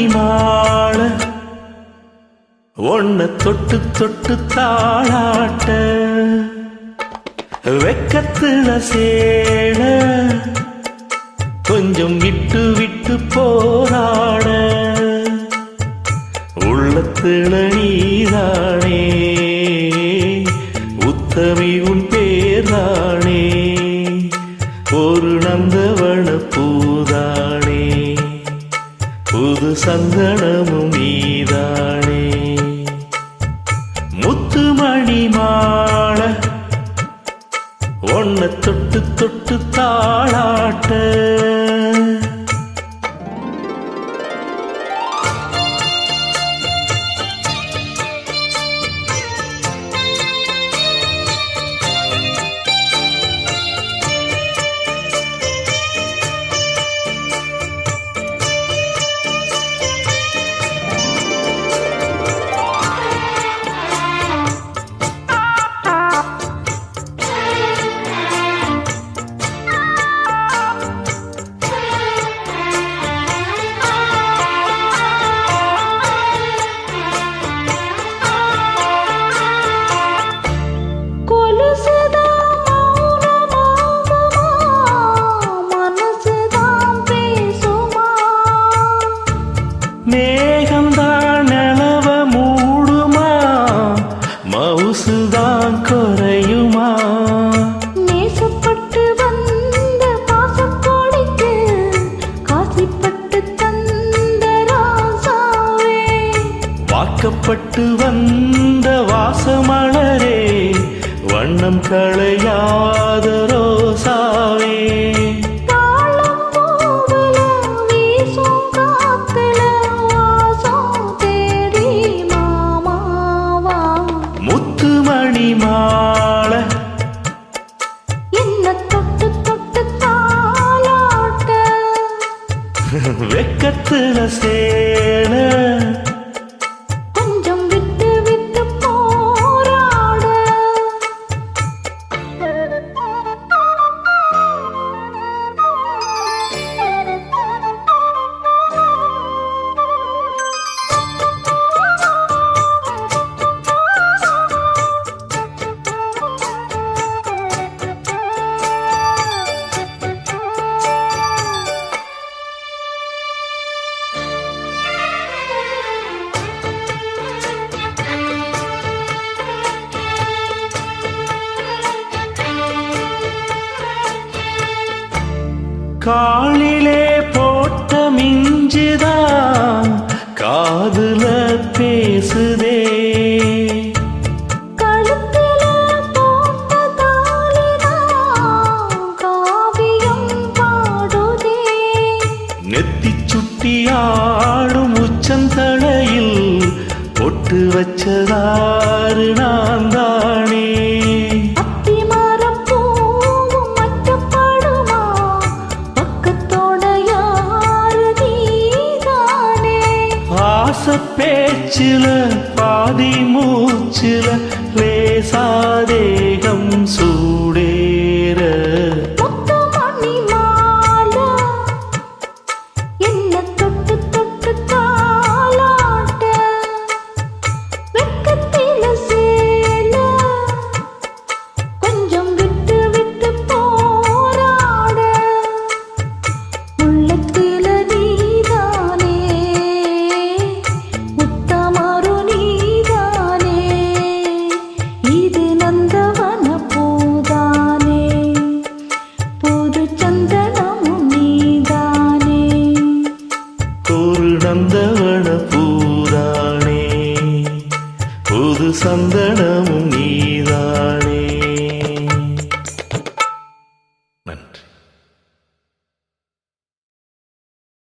மணி மாள ஒன்ன தொட்டு தொட்டு தாளாட்ட. வெக்கத்துல சேட கொஞ்சம் விட்டு விட்டு போராட. உள்ளத்துல வாக்கப்பட்டு வந்த வாசமலரே வண்ணம் களையாத ரோசாவே. முத்துமணி மாள என்ன தொட்டு தொட்டு வெக்கத்துல சேல காலிலே போட்ட மிஞ்சுதான் காதுல பேசுதே. நெத்தி சுட்டி ஆடும் உச்சந்தலையில் பொட்டு வச்சதாறு நான் தானே பேச்சில பாதி மூச்சில லேசாதேகம் சூ முது சந்தனமும் நீதானே.